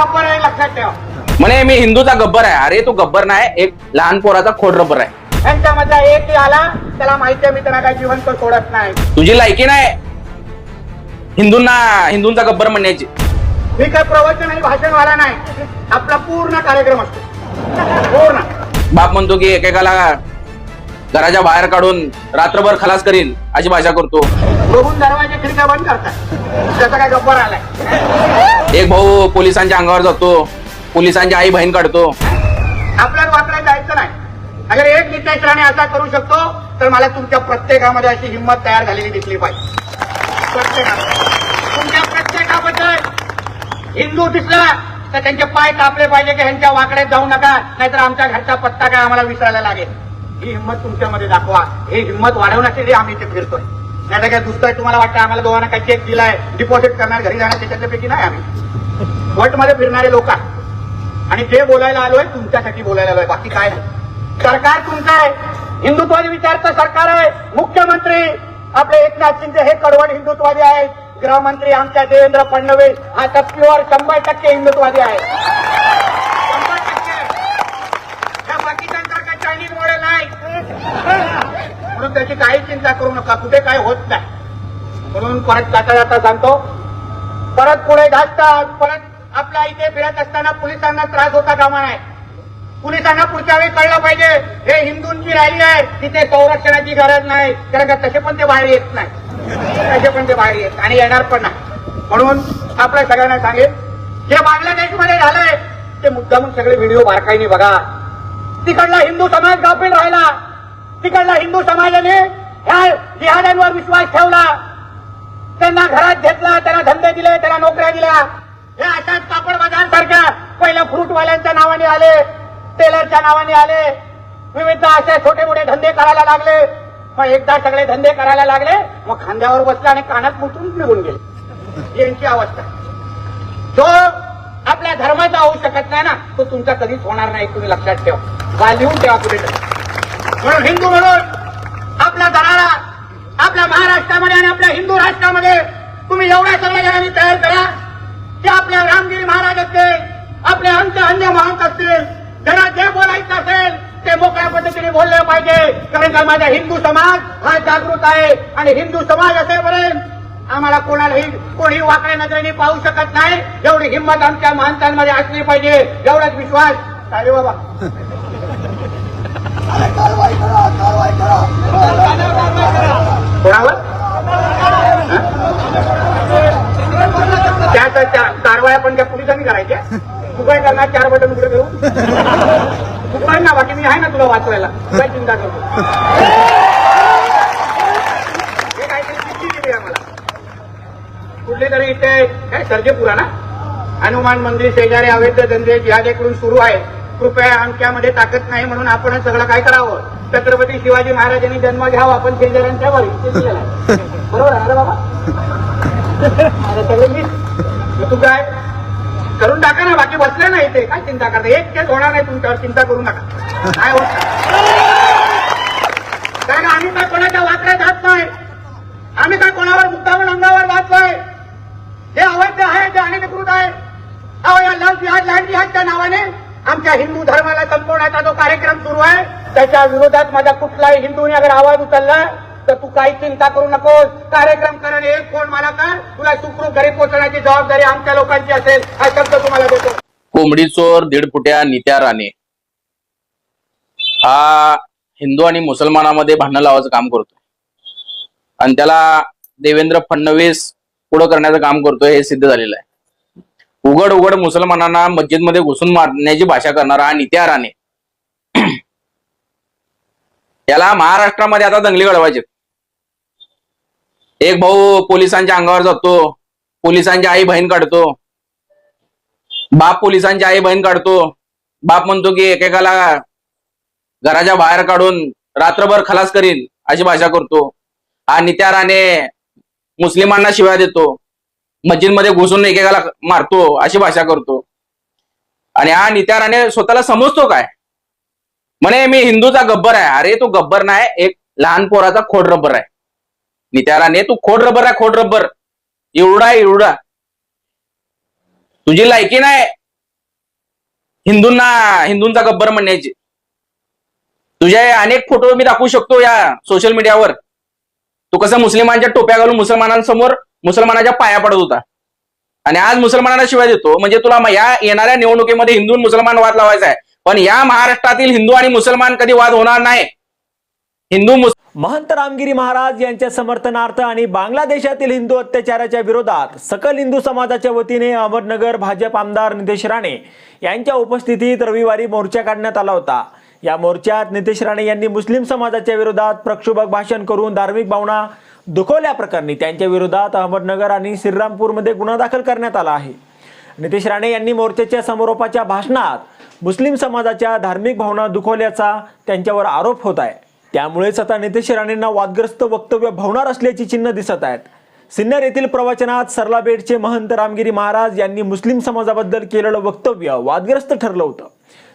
गप्पर आहे लक्षात ठेवा म्हणे मी हिंदूचा गब्बर आहे. अरे तू गब्बर नाही एक लहान पोराचा खोड रब्बर आहे. यांच्यामधला एक आला त्याला माहिती आहे मी त्यांना काही जिवंत सोडत नाही. तुझी लायकी नाही. हिंदूंना हिंदूंचा गब्बर म्हणण्याची. मी काय प्रवचन आणि भाषण वाला नाही. आपला पूर्ण कार्यक्रम असतो. पूर्ण. बाप म्हणतो की एकेकाला घराच्या बाहेर काढून रात्रभर खलास करील अशी भाषा करतो. बघून दरवाजे खिडक्या बंद करतात. त्याचा काय गप्पर आलाय. एक भाऊ पोलिसांच्या अंगावर जातो. पोलिसांची आई बहीण काढतो. आपल्याला वाकड्यात जायचं नाही. अगर एक नितेश राणे असा करू शकतो तर मला तुमच्या प्रत्येकामध्ये अशी हिंमत तयार झालेली दिसली पाहिजे. प्रत्येकामध्ये. तुमच्या प्रत्येकाबद्दल हिंदू दिसला तर त्यांचे पाय कापले पाहिजे की ह्यांच्या वाकड्यात जाऊ नका नाहीतर आमच्या घरचा पत्ता काय आम्हाला विसरायला लागेल. ही हिंमत तुमच्यामध्ये दाखवा. ही हिंमत वाढवण्यासाठी आम्ही इथे फिरतोय. नाही काय दुसरं तुम्हाला वाटतं आम्हाला दोघांना काही चेक दिलाय डिपॉझिट करणार घरी जाणार त्याच्यातल्यापैकी नाही आम्ही. वटमध्ये फिरणारे लोक. आणि जे बोलायला आलोय तुमच्यासाठी बोलायला आलोय बाकी काय नाही. सरकार तुमचं आहे. हिंदुत्वादी विचारचं सरकार आहे. मुख्यमंत्री आपले एकनाथ शिंदे हे कडवड हिंदुत्वादी आहेत. गृहमंत्री आमच्या देवेंद्र फडणवीस हा प्युअर शंभर टक्के हिंदुत्वादी आहे शंभर टक्के या बाकीच्यांसारखा चायनीज मॉडेल नाही म्हणून त्याची काही चिंता करू नका कुठे काय होत नाही. म्हणून परत जाता जाता सांगतो. परत पुढे घासतात परत आपल्या इथे फिरत असताना पोलिसांना त्रास होता कामा नाही. पोलिसांना पुढच्या वेळी कळलं पाहिजे हे हिंदूंची रॅली आहे तिथे संरक्षणाची गरज नाही. कारण का तसे पण ते बाहेर येत नाही. तसे पण ते बाहेर येत आणि येणार पण नाही. म्हणून आपल्या सगळ्यांना सांगेल जे बांगलादेशमध्ये झालंय ते मुद्दामून सगळे व्हिडिओ बारकाईने बघा. तिकडला हिंदू समाज गाफील राहिला. तिकडला हिंदू समाजाने ह्या जिहाद्यांवर विश्वास ठेवला. त्यांना घरात घेतला त्यांना धंदे दिले त्यांना नोकऱ्या दिल्या. हे अशाच कापड बाजार सारख्या पहिल्या फ्रूटवाल्यांच्या नावाने आले टेलरच्या नावाने आले. विविध असे छोटे मोठे धंदे करायला लागले. मग एकदा सगळे धंदे करायला लागले मग खांद्यावर बसले आणि कानात मुठून निघून गेले. यांची अवस्था. जो आपल्या धर्माचा होऊ शकत नाही ना तो तुमचा कधीच होणार नाही तुम्ही लक्षात ठेवा. वा लिहून ठेवा कुठे म्हणून हिंदू म्हणून आपल्या दराला आपल्या महाराष्ट्रामध्ये आणि आपल्या हिंदू राष्ट्रामध्ये तुम्ही एवढ्या सगळ्या जणांनी तयार करा की आपल्या रामगिरी महाराज असतील आपले अंत अन्य महंत असतील ज्यांना जे बोलायचं असेल ते मोकळ्या पद्धतीने बोलले पाहिजे. कारण का माझा हिंदू समाज हा जागृत आहे आणि हिंदू समाज असेपर्यंत आम्हाला कोणालाही कोणी वाकड्या नजरेने पाहू शकत नाही. एवढी हिंमत आमच्या महंतांमध्ये असली पाहिजे. एवढाच विश्वास. अरे बाबा. कोणावर? त्या कारवाया पण त्या पोलिसांनी करायच्या. तू काय करणार चार बटन उघडे घेऊन तू काय ना बाकी मी आहे ना तुला वाचवायला. काय चिंता करतो हे काहीतरी चिठ्ठी दिली आम्हाला. तरी इथे काय सर्जेपुरा ना? हनुमान मंदिर शेजारी अवैध धंदे जिहादेकडून सुरू आहे कृपया आमच्यामध्ये ताकद नाही म्हणून आपण सगळं काय करावं? छत्रपती शिवाजी महाराजांनी जन्म घ्यावा आपण शेजाऱ्यांच्या वर बरोबर आहे ना बाबा? सगळे मी तू काय? करून टाका ना बाकी बसले नाही ते. काय चिंता करता? एक केस होणार नाही तुमच्यावर चिंता करू नका. काय होत कारण आम्ही काय कोणाच्या वाकड्यात जात नाही? आम्ही काय कोणावर मुद्दामून अंगावर जात नाही? हे अवैध आहे जे अनधिकृत आहे. अहो या लव्ह जिहाद लँड जिहादच्या नावाने आमच्या हिंदू धर्माला संपवण्याचा जो कार्यक्रम सुरू आहे त्याच्या विरोधात माझा कुठलाही हिंदूने अगर आवाज उचलला तर तू काही चिंता करू नकोस. कार्यक्रम करणे एक फोन मला कर तुला सुखरूप घरी पोहोचण्याची जबाबदारी आमच्या लोकांची असेल हा शब्द तुम्हाला देतो. कोंबडी चोर दीड फुट्या नित्या राणे. हा हिंदू आणि मुसलमानामध्ये भांडण लावायचं काम करतोय. आणि त्याला देवेंद्र फडणवीस पुढं करण्याचं काम करतोय हे सिद्ध झालेलं आहे. उघड उघड मुसलमानांना मस्जिदमध्ये घुसून मारण्याची भाषा करणारा हा नित्या राणे. याला महाराष्ट्रामध्ये आता दंगली घडवायचे. एक भाऊ पोलिसांच्या अंगावर जातो पोलिसांची आई बहीण काढतो. बाप पोलिसांची आई बहीण काढतो. बाप म्हणतो की एकेकाला घराच्या बाहेर काढून रात्रभर खलास करील अशी भाषा करतो. हा नित्या राणे मुस्लिमांना शिव्या देतो. मस्जिदमध्ये घुसून एकेकाला मारतो अशी भाषा करतो. आणि हा नित्या राणे स्वतःला समजतो काय? म्हणे मी हिंदूचा गब्बर आहे. अरे तू गब्बर नाही एक लहान पोराचा खोड रब्बर आहे. नित्या राणे तू खोड रब्बर आहे खोड रब्बर. एवढा एवढा. तुझी लायकी नाही. हिंदूंना हिंदूंचा गब्बर म्हणण्याची तुझे अनेक फोटो मी दाखवू शकतो या सोशल मीडियावर तू कसं मुस्लिमांच्या टोप्या घालून मुसलमानांसमोर मुसलमानाच्या पाया पडत होता. आणि आज मुसलमानांना शिवाय देतो. म्हणजे तुला या येणाऱ्या निवडणुकीमध्ये हिंदू मुसलमान वाद लावायचा आहे. पण या महाराष्ट्रातील हिंदू आणि मुसलमान कधी वाद होणार नाही. हिंदू महंत रामगिरी महाराज यांच्या समर्थनार्थ आणि बांगलादेशातील हिंदू अत्याचाराच्या विरोधात सकल हिंदू समाजाच्या वतीने अहमदनगर भाजप आमदार नितेश राणे यांच्या उपस्थितीत रविवारी मोर्चा काढण्यात आला होता. या मोर्चात नितेश राणे यांनी मुस्लिम समाजाच्या विरोधात प्रक्षोभक भाषण करून धार्मिक भावना दुखवल्याप्रकरणी त्यांच्या विरोधात अहमदनगर आणि श्रीरामपूरमध्ये गुन्हा दाखल करण्यात आला आहे. नितेश राणे यांनी मोर्चाच्या समारोपाच्या भाषणात मुस्लिम समाजाच्या धार्मिक भावना दुखवल्याचा त्यांच्यावर आरोप होत आहे. त्यामुळेच आता नितेश राणेंना वादग्रस्त वक्तव्य भवणार असल्याची चिन्ह दिसत आहेत. सिन्नर येथील प्रवचनात सरलाबेटचे महंत रामगिरी महाराज यांनी मुस्लिम समाजाबद्दल केलेलं वक्तव्य वादग्रस्त ठरलं होतं.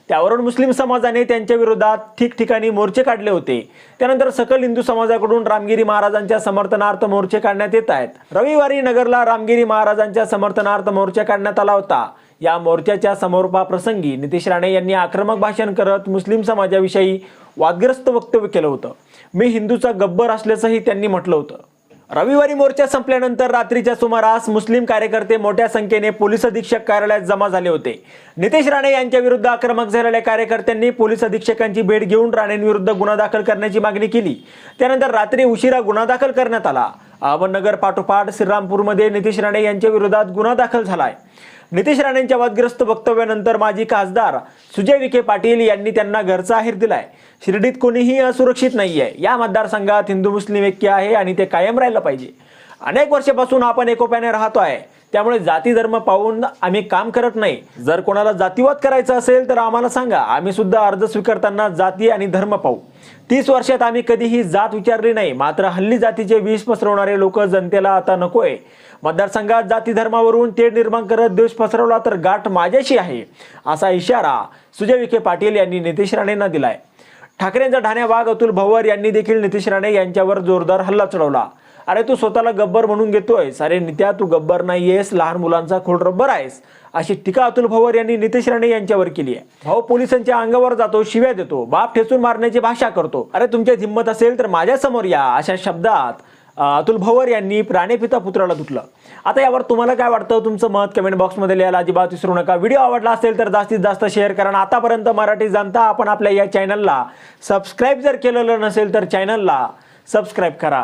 त्यावरून मुस्लिम समाजाने त्यांच्या विरोधात ठिकठिकाणी मोर्चे काढले होते. त्यानंतर सकल हिंदू समाजाकडून रामगिरी महाराजांच्या समर्थनार्थ मोर्चे काढण्यात येत आहेत. रविवारी नगरला रामगिरी महाराजांच्या समर्थनार्थ मोर्चा काढण्यात आला होता. या मोर्चाच्या समोरपाप्रसंगी नितेश राणे यांनी आक्रमक भाषण करत मुस्लिम समाजाविषयी वादग्रस्त वक्तव्य केलं होतं. मी हिंदूचा गब्बर असल्याचंही त्यांनी म्हटलं होतं. रविवारी मोर्चा संपल्यानंतर रात्रीच्या सुमारास मुस्लिम कार्यकर्ते मोठ्या संख्येने पोलीस अधीक्षक कार्यालयात जमा झाले होते. नितेश राणे यांच्या विरुद्ध आक्रमक झालेल्या कार्यकर्त्यांनी पोलीस अधीक्षकांची भेट घेऊन राणेंविरुद्ध गुन्हा दाखल करण्याची मागणी केली. त्यानंतर रात्री उशिरा गुन्हा दाखल करण्यात आला. अहमदनगर पाठोपाठ श्रीरामपूरमध्ये नितीश राणे यांच्या विरोधात गुन्हा दाखल झालाय. नितीश राणेंच्या वादग्रस्त वक्तव्यानंतर माजी खासदार सुजय विखे पाटील यांनी त्यांना घरचा आहेर दिलाय. शिर्डीत कोणीही असुरक्षित नाही आहे या मतदारसंघात हिंदू मुस्लिम ऐक्य आहे आणि ते कायम राहिलं पाहिजे. अनेक वर्षापासून आपण एकोप्याने राहतो आहे. त्यामुळे जाती धर्म पाहून आम्ही काम करत नाही. जर कोणाला जातीवाद करायचा असेल तर आम्हाला सांगा. आम्ही सुद्धा अर्ज स्वीकारताना जाती आणि धर्म पाहू. तीस वर्षात आम्ही कधीही जात विचारली नाही मात्र हल्ली जातीचे विष पसरवणारे लोक जनतेला आता नकोय. मतदारसंघात जाती धर्मावरून तेढ निर्माण करत द्वेष पसरवला तर गाठ माझ्याशी आहे असा इशारा सुजय विखे पाटील यांनी नितेश राणेंना दिलाय. ठाकरेंचा ठाण्या वाघ अतुल भवर यांनी देखील नितेश राणे यांच्यावर जोरदार हल्ला चढवला. अरे तू स्वतःला गब्बर म्हणून घेतोयस. अरे नित्या तू गब्बर नाहीयेस लहान मुलांचा खोल रब्बर आहेस. अशी टीका अतुल भवर यांनी नितेश राणे यांच्यावर केली आहे. भाऊ पोलिसांच्या अंगावर जातो शिव्या देतो बाप ठेचून मारण्याची भाषा करतो. अरे तुमच्या हिंमत असेल तर माझ्यासमोर या अशा शब्दात अतुल भवर यांनी प्राणेपिता पुत्राला धुतलं. आता यावर तुम्हाला काय वाटतं? तुमचं मत कमेंट बॉक्समध्ये लिहायला अजिबात विसरू नका. व्हिडिओ आवडला असेल तर जास्तीत जास्त शेअर करा आणि आतापर्यंत मराठी जाणता आपण आपल्या या चॅनलला सबस्क्राईब जर केलेलं नसेल तर चॅनलला सबस्क्राईब करा.